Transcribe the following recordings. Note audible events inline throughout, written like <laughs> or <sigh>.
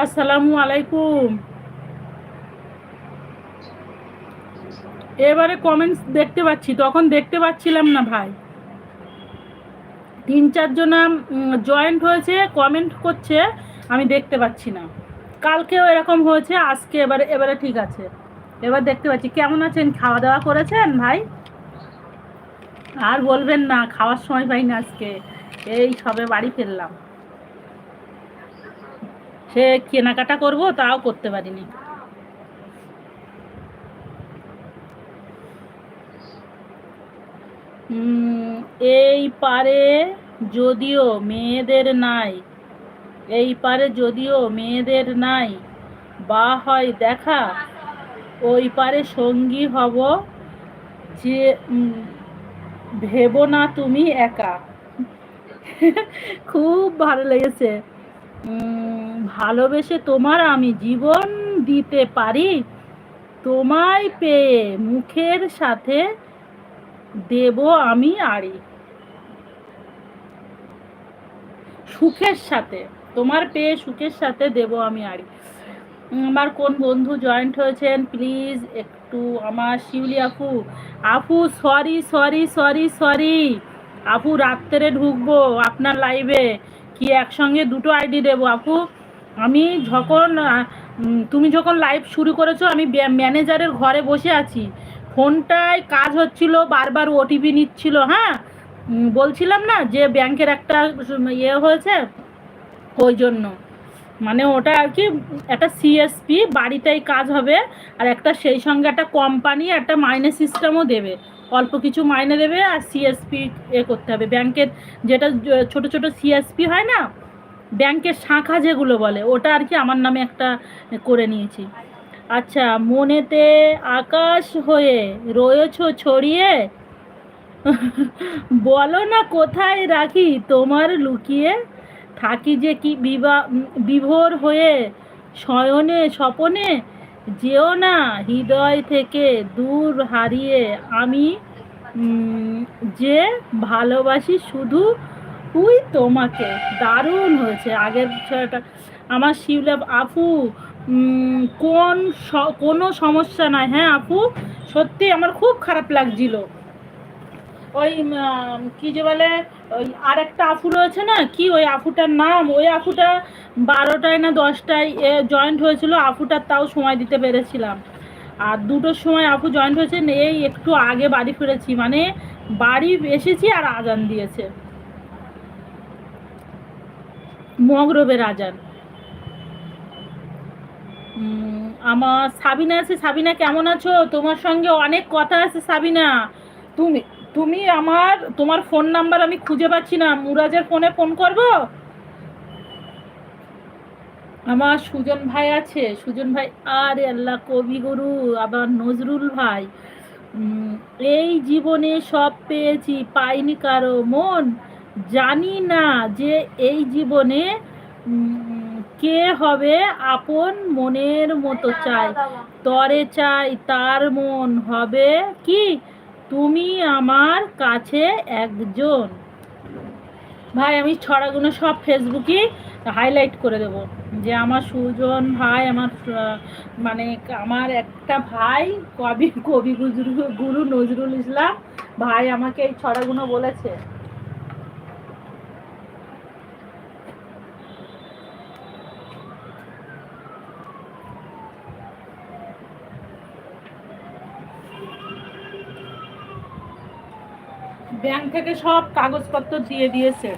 আসসালামু আলাইকুম। এবারে কমেন্টস দেখতে পাচ্ছি, তখন দেখতে পাচ্ছিলাম না ভাই। তিন চারজনা জয়েন্ট হয়েছে কমেন্ট করছে, আমি দেখতে পাচ্ছি না। কালকেও এরকম হয়েছে, আজকে এবারে এবারে ঠিক আছে। এবার দেখতে পাচ্ছি, কেমন আছেন? খাওয়া দাওয়া করেছেন ভাই? আর বলবেন না, খাওয়ার সময় পাই না আজকে। এই সবে বাড়ি ফিরলাম। সে কেনাকাটা করব, তাও করতে পারিনি। এই পারে যদিও মেয়েদের নাই, এই পারে যদিও মেয়েদের নাই, বা হয় দেখা, ওই পারে সঙ্গী হব, যে ভেবো না তুমি একা। <laughs> খুব ভালো লেগেছে। ভালোবেসে তোমার আমি জীবন দিতে পারি, তোমায় পেয়ে মুখের সাথে দেব আমি আড়ি। সুখের সাথে, তোমার পেয়ে সুখের সাথে দেব আমি আড়ি। আমার কোন বন্ধু জয়েন্ট হয়েছেন প্লিজ একটু আমার শিউলি আপু। আপু সরি সরি সরি সরি আপু, রাত্রে ঢুকবো আপনার লাইভে কি একসঙ্গে দুটো আইডি দেবো, আপু? আমি যখন তুমি যখন লাইভ শুরু করেছ, আমি ম্যানেজারের ঘরে বসে আছি। ফোনটায় কাজ হচ্ছিল, বারবার ওটিপি নিচ্ছিল হ্যাঁ? বলছিলাম না যে, ব্যাংকের একটা ইয়ে হয়েছে, ওই জন্য। মানে ওটা আর কি একটা সিএসপি বাড়িতেই কাজ হবে, আর একটা সেই সঙ্গে একটা কোম্পানি একটা মাইনে সিস্টেমও দেবে। অল্প কিছু মাইনে দেবে আর সিএসপি এ করতে হবে। ব্যাংকের যেটা ছোট ছোট সিএসপি হয় না, ব্যাংকের শাখা যেগুলো বলে, ওটা আর কি আমার নামে একটা করে নিয়েছি। আচ্ছা মনেতে আকাশ হয়ে রয়েছ ছড়িয়ে, বলো না কোথায় রাখি তোমার লুকিয়ে? থাকি যে কি বিভোর হয়ে, শয়নে, স্বপনে, যেও না হৃদয় থেকে দূর হারিয়ে আমি যে ভালোবাসি শুধু তুই তোমাকে। দারুণ হয়েছে। আগের বিষয়টা। আমার শিবলাভ, আপু কোন কোনো সমস্যা নাই। হ্যাঁ আপু? সত্যি আমার খুব খারাপ লাগছিল। ওই কি যে বলে ওই আর একটা আফু রয়েছে না? কি ওই আফুটার নাম? ওই আফুটা বারোটায় না দশটায় জয়েন্ট হয়েছিল আফুটার তাও সময় দিতে পেরেছিলাম। আর দুটোর সময় আপু জয়েন্ট হয়েছে, এই একটু আগে বাড়ি ফিরেছি। মানে বাড়ি এসেছি আর আজান দিয়েছে। মগরবের আজান। আমার সাবিনা আছে। সাবিনা, কেমন আছো? তোমার সঙ্গে অনেক কথা আছে, সাবিনা। তুমি তুমি আমার, তোমার ফোন নাম্বার আমি খুঁজে পাচ্ছি না। মুরাজের ফোনে ফোন করব? আমার সুজন ভাই আছে। সুজন ভাই, আরে আল্লাহ কবিগুরু আবার নজরুল ভাই। এই জীবনে সব পেয়েছি, পাইনি কারও মন। জানি না যে এই জীবনে কে হবে আপন মনের মতো চাই। তরে চাই তার মন হবে কি? তুমি আমার কাছে একজন। ভাই, আমি ছড়াগুলো সব ফেসবুকে হাইলাইট করে দেব। যে আমার সুজন ভাই, আমার মানে আমার একটা ভাই, কবি কবি গুরু নজরুল ইসলাম ভাই আমাকে এই ছড়াগুলো বলেছে। ব্যাংক থেকে সব কাগজপত্র দিয়ে দিয়েছে।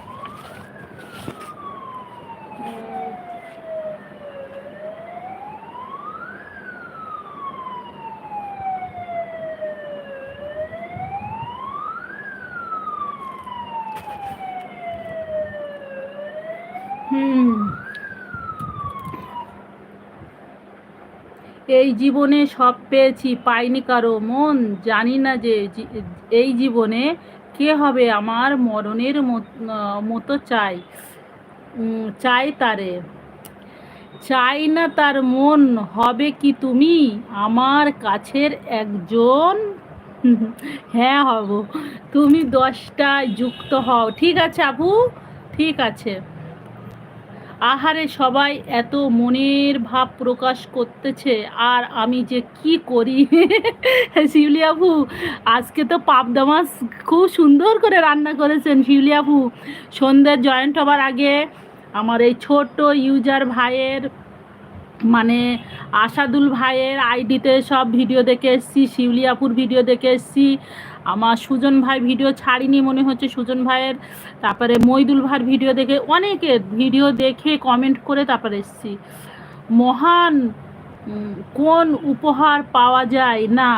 এই জীবনে সব পেয়েছি, পাইনি কারও মন, জানি না যে এই জীবনে কে হবে আমার মরণের মতো চাই? চাই তারে। চাই না তার মন, হবে কি তুমি? আমার কাছের একজন? <laughs> হ্যাঁ হব। তুমি দশটায় যুক্ত হও। ঠিক আছে আপু ঠিক আছে। আহারে সবাই এত মনের ভাব প্রকাশ করতেছে, আর আমি যে কি করি? <laughs> শিউলি আপু, আজকে তো পাবদা মাছ খুব সুন্দর করে রান্না করেছেন শিউলি আপু। সন্ধ্যের জয়েন্ট হবার আগে আমার এই ছোট্ট ইউজার ভাইয়ের মানে আসাদুল ভাইয়ের আইডিতে সব ভিডিও দেখে এসছি, শিউলি আপুর ভিডিও দেখে এসছি। আমার সুজন ভাই ভিডিও ছাড়িনি, মনে হচ্ছে সুজন ভাইয়ের, তারপরে মইদুল ভাইয়ের ভিডিও দেখে অনেকের ভিডিও দেখে কমেন্ট করে তারপরে এসছি। মহান কোন উপহার পাওয়া যায় না,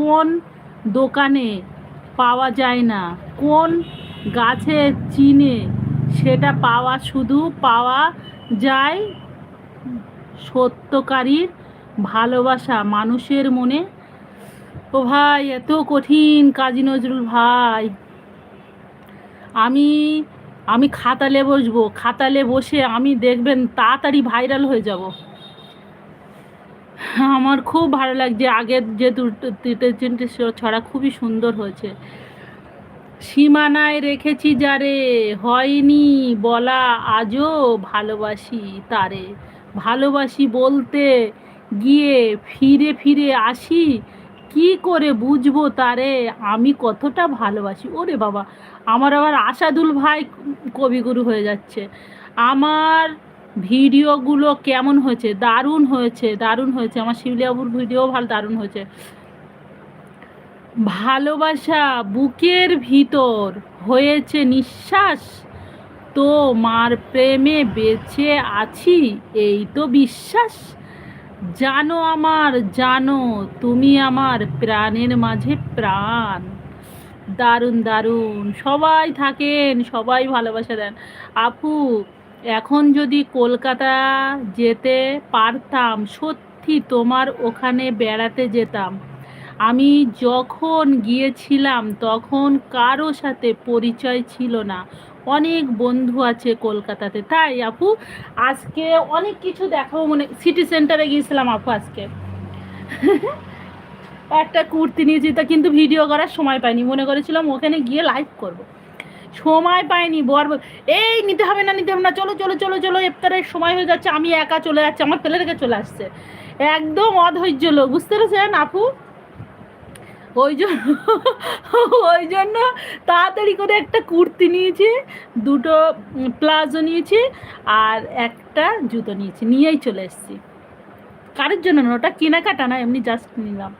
কোন দোকানে পাওয়া যায় না, কোন গাছে চিনে সেটা পাওয়া শুধু পাওয়া যায় সত্যকারীর ভালোবাসা, মানুষের মনে ও ভাই, এত কঠিন কাজী নজরুল ভাই। আমি আমি খাতালে বসবো, খাতালে বসে আমি দেখবেন তাড়াতাড়ি ভাইরাল হয়ে যাব। আমার খুব ভালো লাগছে আগের যে দুটো তিনটে ছড়া খুবই সুন্দর হয়েছে। সীমানায় রেখেছি যারে, হয়নি বলা আজও ভালোবাসি তারে। ভালোবাসি বলতে গিয়ে ফিরে ফিরে আসি কি করে বুঝব তারে? আমি কতটা ভালোবাসি। ওরে বাবা, আমার আবার আসাদুল ভাই কবিগুরু হয়ে যাচ্ছে। আমার ভিডিওগুলো কেমন হয়েছে? দারুণ হয়েছে দারুণ হয়েছে। আমার শিউলিয়াবুর ভিডিও ভালো, দারুণ হয়েছে। ভালোবাসা বুকের ভিতর হয়েছে নিঃশ্বাস। তো মার প্রেমে বেঁচে আছি, এই তো বিশ্বাস। জানো আমার, জানো তুমি আমার প্রাণের মাঝে প্রাণ। দারুণ দারুণ। সবাই থাকেন, সবাই ভালোবাসা দেন। আপু, এখন যদি কলকাতা যেতে পারতাম, সত্যি তোমার ওখানে বেড়াতে যেতাম। আমি যখন গিয়েছিলাম, তখন কারও সাথে পরিচয় ছিল না। অনেক বন্ধু আছে কলকাতাতে। তাই আপু, আজকে অনেক কিছু দেখাবো মনে সিটি সেন্টারে গিয়েছিলাম আপু আজকে। <laughs> একটা কুর্তি নিয়েছি, তা কিন্তু ভিডিও করার সময় পাইনি। মনে করেছিলাম ওখানে গিয়ে লাইভ করব। সময় পাইনি, বর এই নিতে হবে না, নিতে হবে না, চলো চলো চলো চলো, ইফতারের সময় হয়ে যাচ্ছে, আমি একা চলে যাচ্ছি, আমার ফেলে রেখে চলে আসছে। একদম অধৈর্য লোক, বুঝতে পেরেছেন আপু? ওই জন্য ওই জন্য তাড়াতাড়ি করে একটা কুর্তি নিয়েছি, দুটো প্লাজো নিয়েছি আর একটা জুতো নিয়েছি, নিয়েই চলে এসেছি। কারের জন্য না, ওটা কেনাকাটা না, এমনি জাস্ট নিলাম।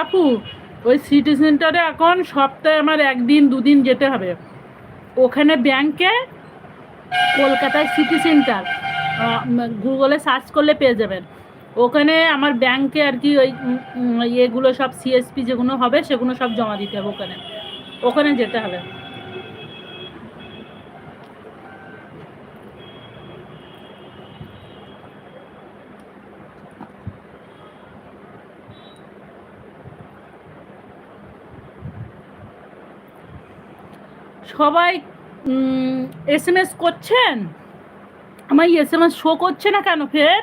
আপু, ওই সিটি সেন্টারে এখন সপ্তাহে আমার একদিন, দুদিন যেতে হবে। ওখানে ব্যাংকে কলকাতায় সিটি সেন্টার গুগলে সার্চ করলে পেয়ে যাবেন। ওখানে আমার ব্যাংকে আর কি ওই ইয়েগুলো সব সিএসপি যেগুলো হবে সেগুলো সব জমা দিতে হবে ওখানে। ওখানে যেতে হবে। সবাই এস এম এস করছেন? আমার এস এম এস শো করছে না কেন ফের?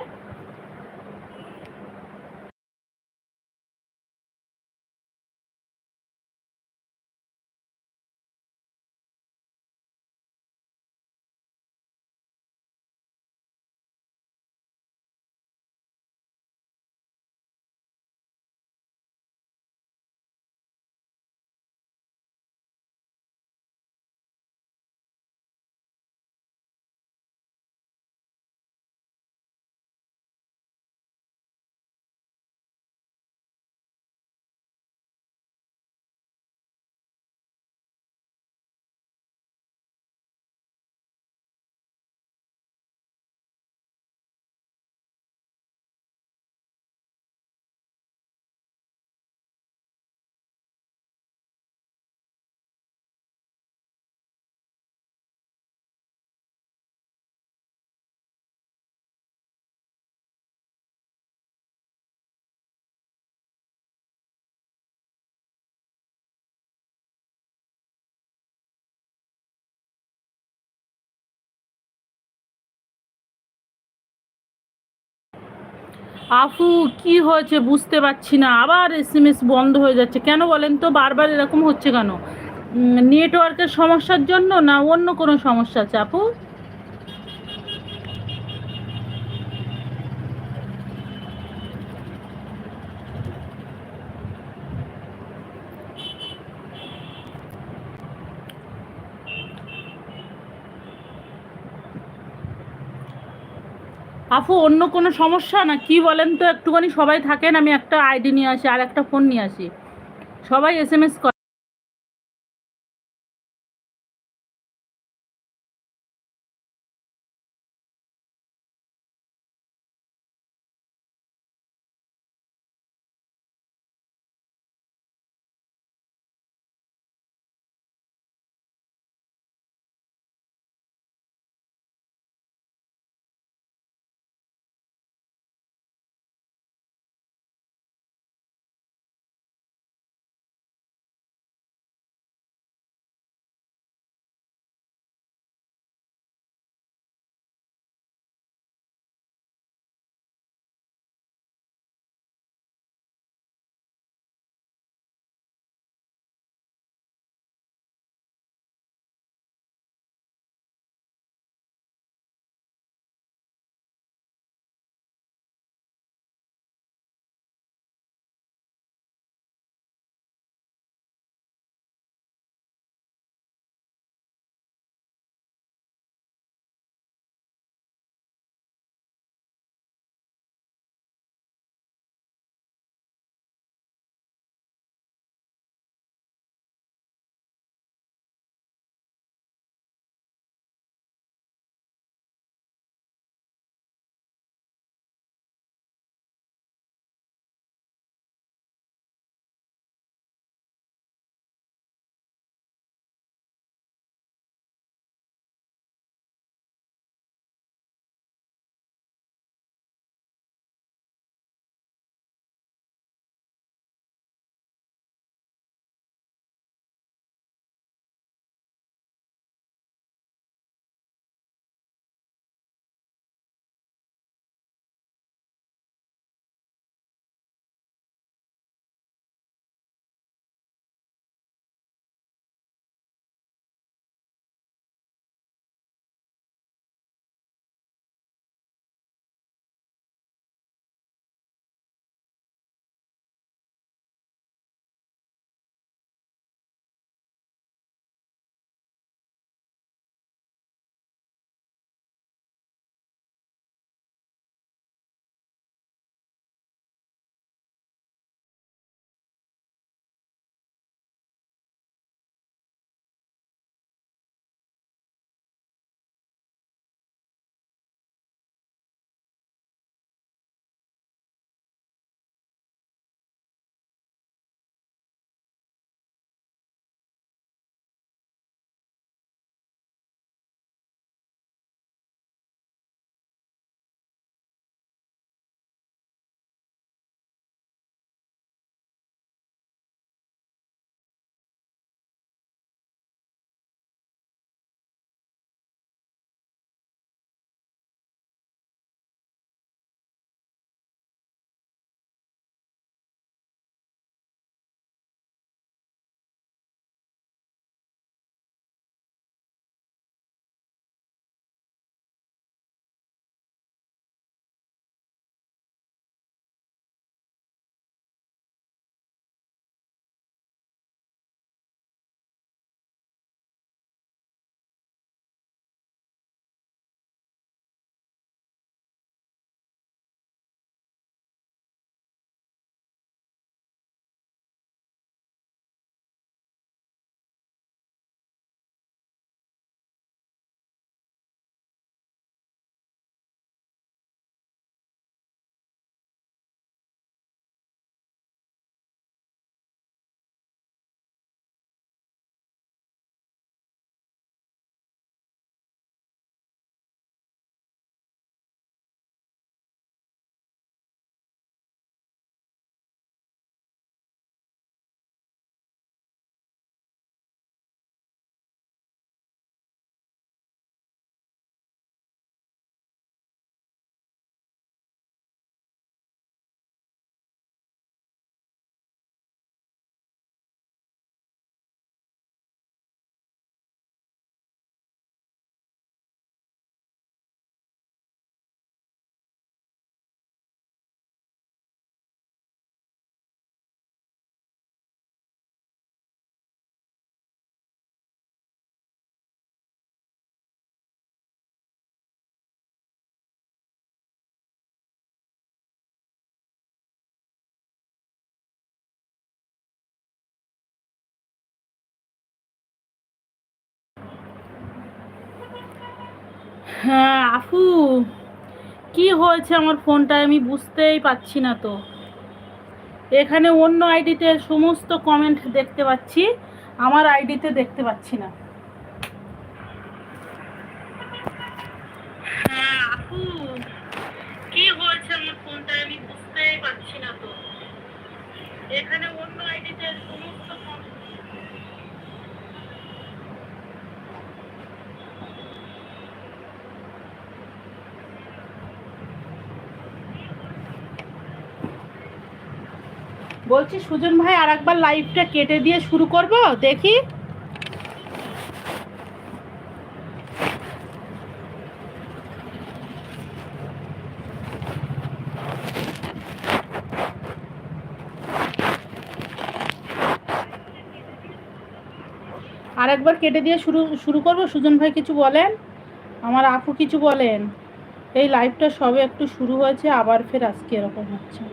আফু, কি হয়েছে বুঝতে পারছি না। আবার এসএমএস বন্ধ হয়ে যাচ্ছে। কেন বলেন তো? বারবার এরকম হচ্ছে কেন? নেটওয়ার্কের সমস্যার জন্য না অন্য কোনো সমস্যা আছে, আপু? আপু, অন্য কোনো সমস্যা? না, কি বলেন তো? একটুখানি সবাই থাকেন, আমি একটা আইডি নিয়ে আসি আর একটা ফোন নিয়ে আসি। সবাই এস এম এস হ্যাঁ আফু, কি হয়েছে আমার ফোনটায় আমি বুঝতেই পাচ্ছি না তো। এখানে অন্য আইডিতে সমস্ত কমেন্ট দেখতে পাচ্ছি, আমার আইডিতে দেখতে পাচ্ছি না। হ্যাঁ হয়েছে আমার ফোনটায় আমি বুঝতেই পারছি না তো। এখানে অন্য আইডিতে সমস্ত বলছি, সুজন ভাই আর একবার লাইভটা কেটে দিয়ে শুরু করব? দেখি। আর একবার কেটে দিয়ে শুরু শুরু করব? সুজন ভাই কিছু বলেন? আমার আপু কিছু বলেন? এই লাইভটা সবে একটু শুরু হয়েছে, আবার ফের আজকে এরকম হচ্ছে।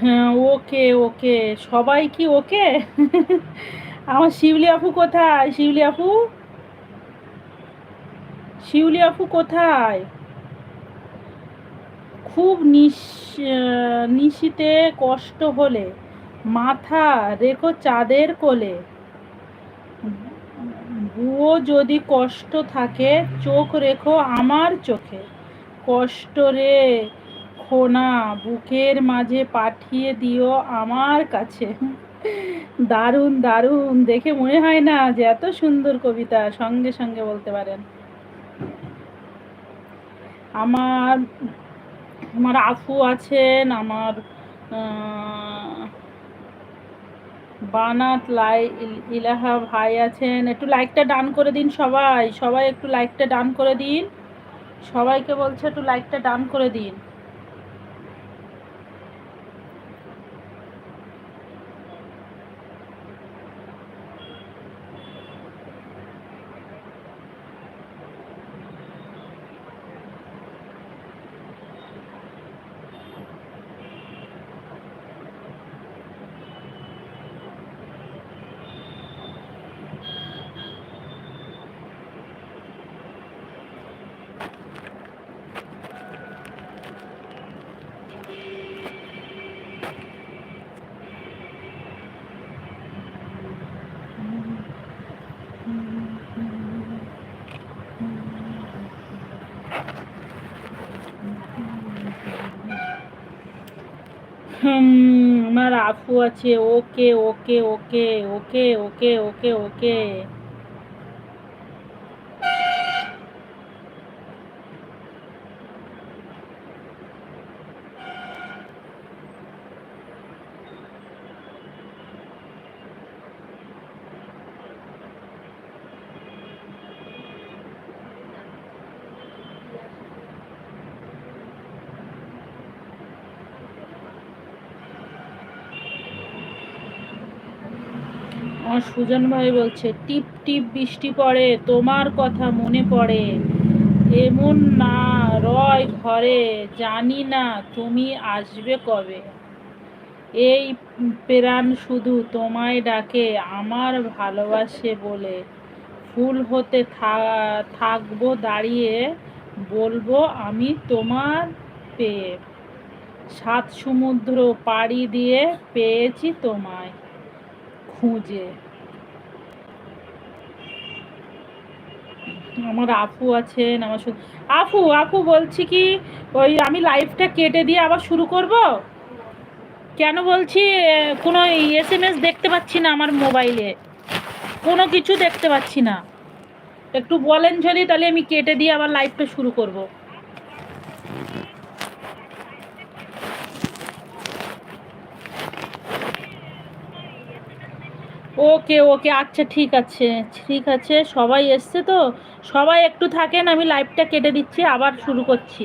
হ্যাঁ ওকে ওকে। সবাই কি ওকে? আমার শিউলি আপু কোথায়? শিউলি আপু? শিউলি আপু কোথায়? খুব নিশ নিশিতে কষ্ট হলে, মাথা রেখো চাঁদের কোলে। বুয়ো যদি কষ্ট থাকে, চোখ রেখো আমার চোখে। কষ্ট রে খোনা, বুকের মাঝে পাঠিয়ে দিও আমার কাছে। দারুণ দারুণ। দেখে মনে হয় না যে এত সুন্দর কবিতা সঙ্গে সঙ্গে বলতে পারেন। আমার আমার আফু আছেন, আমার বানাত লাই ইলাহা ভাই আছেন। একটু লাইকটা ডান করে দিন সবাই। সবাই একটু লাইকটা ডান করে দিন। সবাইকে বলছে একটু লাইকটা ডান করে দিন। আমার আফু আছে ওকে ওকে ওকে ওকে ওকে ওকে ওকে আমার সুজন ভাই বলছে, টিপ টিপ বৃষ্টি পড়ে, তোমার কথা মনে পড়ে। এমন না, রয় ঘরে, জানি না তুমি আসবে কবে। এই প্রাণ শুধু তোমায় ডাকে, আমার ভালোবাসে বলে। ফুল হতে থাকব দাঁড়িয়ে, বলব আমি তোমার পেয়ে। সাত সমুদ্র পাড়ি দিয়ে পেয়েছি তোমায় খুঁজে। আমার আপু আছেন, আমার আপু আপু বলছি কি, ওই আমি লাইভটা কেটে দিয়ে আবার শুরু করব? কেন বলছি কোনো এস এম এস দেখতে পাচ্ছি না আমার মোবাইলে কোনো কিছু দেখতে পাচ্ছি না। একটু বলেন যদি, তাহলে আমি কেটে দিয়ে আবার লাইভটা শুরু করব। ওকে ওকে আচ্ছা ঠিক আছে ঠিক আছে, সবাই এসছে তো? সবাই একটু থাকেন, আমি লাইভটা কেটে দিচ্ছি, আবার শুরু করছি।